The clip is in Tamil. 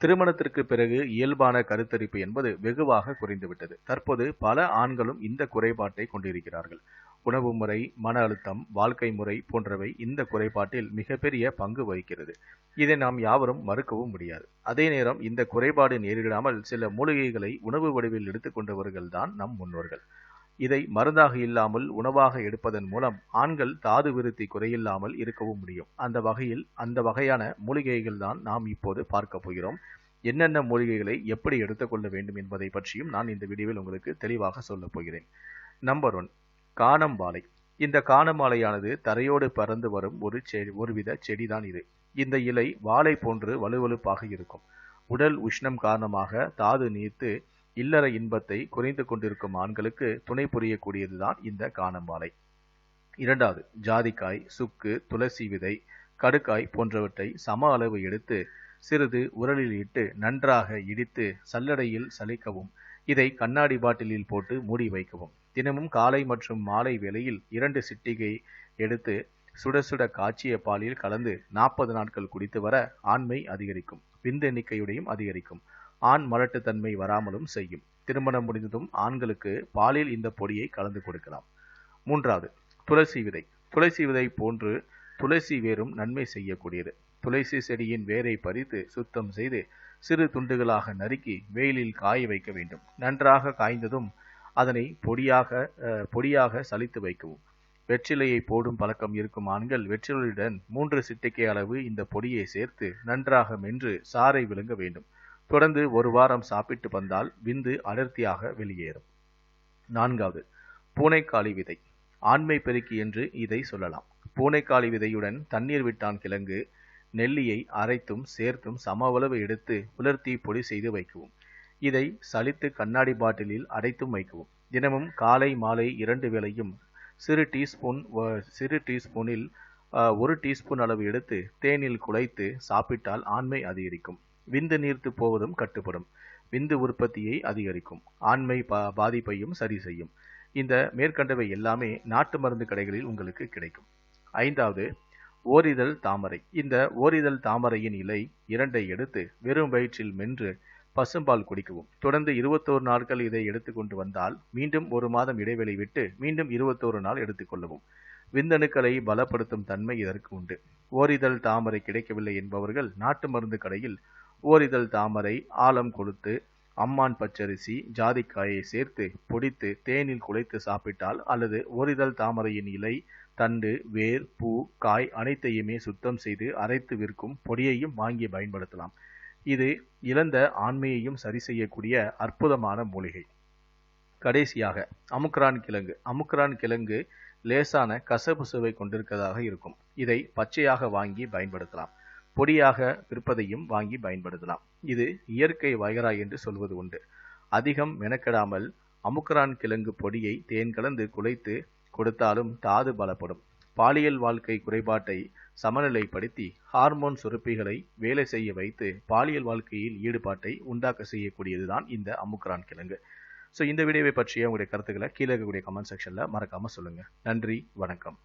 திருமணத்திற்கு பிறகு இயல்பான கருத்தரிப்பு என்பது வெகுவாக குறைந்துவிட்டது. தற்போது பல ஆண்களும் இந்த குறைபாட்டை கொண்டிருக்கிறார்கள். உணவு முறை மன அழுத்தம் வாழ்க்கை முறை போன்றவை இந்த குறைபாட்டில் மிகப்பெரிய பங்கு வகிக்கிறது. இதை நாம் யாவரும் மறுக்கவும் முடியாது. அதே நேரம் இந்த குறைபாடு நேரிடாமல் சில மூலிகைகளை உணவு வடிவில் எடுத்துக்கொண்டவர்கள் தான் நம் முன்னோர்கள். இதை மருந்தாக இல்லாமல் உணவாக எடுப்பதன் மூலம் ஆண்கள் தாது விருத்தி குறையில்லாமல் இருக்கவும் முடியும். அந்த வகையில் அந்த வகையான மூலிகைகள் தான் நாம் இப்போது பார்க்க போகிறோம். என்னென்ன மூலிகைகளை எப்படி எடுத்துக்கொள்ள வேண்டும் என்பதை பற்றியும் நான் இந்த வீடியோவில் உங்களுக்கு தெளிவாக சொல்லப் போகிறேன். நம்பர் ஒன் காணம்பாலை இந்த காணமாலையானது தரையோடு பறந்து வரும் ஒரு செடி ஒருவித செடிதான் இது. இந்த இலை வாழை போன்று வலுவலுப்பாக இருக்கும். உடல் உஷ்ணம் காரணமாக தாது நீர்த்து இல்லற இன்பத்தை குறைந்து கொண்டிருக்கும் ஆண்களுக்கு துணை புரியக்கூடியதுதான் இந்த காணம்பாலை. இரண்டாவது ஜாதிக்காய் சுக்கு துளசி விதை கடுக்காய் போன்றவற்றை சம அளவு எடுத்து சிறிது உரலில் இட்டு நன்றாக இடித்து சல்லடையில் சலிக்கவும் இதை கண்ணாடி பாட்டிலில் போட்டு மூடி வைக்கவும். தினமும் காலை மற்றும் மாலை வேளையில் இரண்டு சிட்டிகை எடுத்து சுட சுட காய்ச்சிய பாலில் கலந்து நாற்பது நாட்கள் குடித்து வர ஆண்மை அதிகரிக்கும் விந்து எண்ணிக்கையுடையும் அதிகரிக்கும். ஆண் மலட்டுத்தன்மை வராமலும் செய்யும். திருமணம் முடிந்ததும் ஆண்களுக்கு பாலில் இந்த பொடியை கலந்து கொடுக்கலாம். மூன்றாவது துளசி விதை. துளசி விதை போன்று துளசி வேரும் நன்மை செய்யக்கூடியது. துளசி செடியின் வேரை பறித்து சுத்தம் செய்து சிறு துண்டுகளாக நறுக்கி வெயிலில் காய வைக்க வேண்டும். நன்றாக காய்ந்ததும் அதனை பொடியாக பொடியாக சலித்து வைக்கவும். வெற்றிலையை போடும் பழக்கம் இருக்கும் ஆண்கள் வெற்றிலையுடன் மூன்று சிட்டிக்கை அளவு இந்த பொடியை சேர்த்து நன்றாக மென்று சாறை விழுங்க வேண்டும். தொடர்ந்து ஒரு வாரம் சாப்பிட்டு வந்தால் விந்து அடர்த்தியாக வெளியேறும். நான்காவது பூனைக்காளி விதை. ஆண்மை பெருக்கி என்று இதை சொல்லலாம். பூனைக்காளி விதையுடன் தண்ணீர் விட்டான் கிழங்கு நெல்லியை அரைத்தும் சேர்த்தும் சமவளவு எடுத்து உலர்த்தி பொடி செய்து வைக்கவும். இதை சலித்து கண்ணாடி பாட்டிலில் அடைத்தும் வைக்கவும். தினமும் காலை மாலை இரண்டு வேளையும் சிறு டீஸ்பூன் சிறு டீஸ்பூனில் ஒரு டீஸ்பூன் அளவு எடுத்து தேனில் குழைத்து சாப்பிட்டால் ஆண்மை அதிகரிக்கும். விந்து நீர்த்து போவதும் கட்டுப்படும். விந்து உற்பத்தியை அதிகரிக்கும். ஆண்மை பா பாதிப்பையும் சரி செய்யும். இந்த மேற்கண்டவை எல்லாமே நாட்டு மருந்து கடைகளில் உங்களுக்கு கிடைக்கும். ஐந்தாவது ஓரிதழ் தாமரை. இந்த ஓரிதழ் தாமரையின் இலை இரண்டை எடுத்து வெறும் வயிற்றில் மென்று பசும்பால் குடிக்கவும். தொடர்ந்து இருபத்தோரு நாட்கள் இதை எடுத்துக்கொண்டு வந்தால் மீண்டும் ஒரு மாதம் இடைவெளி விட்டு மீண்டும் இருபத்தோரு நாள் எடுத்துக்கொள்ளவும் விந்தணுக்களை பலப்படுத்தும் தன்மை இதற்கு உண்டு. ஓரிதழ் தாமரை கிடைக்கவில்லை என்பவர்கள் நாட்டு மருந்து கடையில் ஓரிதழ் தாமரை ஆலம் கொடுத்து அம்மான் பச்சரிசி ஜாதிக்காயை சேர்த்து பொடித்து தேனில் குழைத்து சாப்பிட்டால் அல்லது ஓரிதழ் தாமரையின் இலை தண்டு வேர் பூ காய் அனைத்தையுமே சுத்தம் செய்து அரைத்து விற்கும் பொடியையும் வாங்கி பயன்படுத்தலாம். இது இழந்த ஆண்மையையும் சரி செய்யக்கூடிய அற்புதமான மூலிகை. கடைசியாக அமுக்ரான் கிழங்கு. அமுக்ரான் கிழங்கு லேசான கசப்பு சுவை கொண்டிருக்கிறதாக இருக்கும். இதை பச்சையாக வாங்கி பயன்படுத்தலாம். பொடியாக விற்பதையும் வாங்கி பயன்படுத்தலாம். இது இயற்கை வயரா என்று சொல்வது உண்டு. அதிகம் மெனக்கெடாமல் அமுக்கரான் கிழங்கு பொடியை தேன் கலந்து குலைத்து கொடுத்தாலும் தாது பலப்படும். பாலியல் வாழ்க்கை குறைபாட்டை சமநிலைப்படுத்தி ஹார்மோன் சுரப்பிகளை வேலை செய்ய வைத்து பாலியல் வாழ்க்கையில் ஈடுபாட்டை உண்டாக்க செய்யக்கூடியதுதான் இந்த அமுக்ரான் கிழங்கு. ஸோ இந்த வீடியோவை பற்றிய உங்களுடைய கருத்துக்களை கீழே இருக்கக்கூடிய கமெண்ட் செக்ஷனில் மறக்காமல் சொல்லுங்கள் நன்றி வணக்கம்.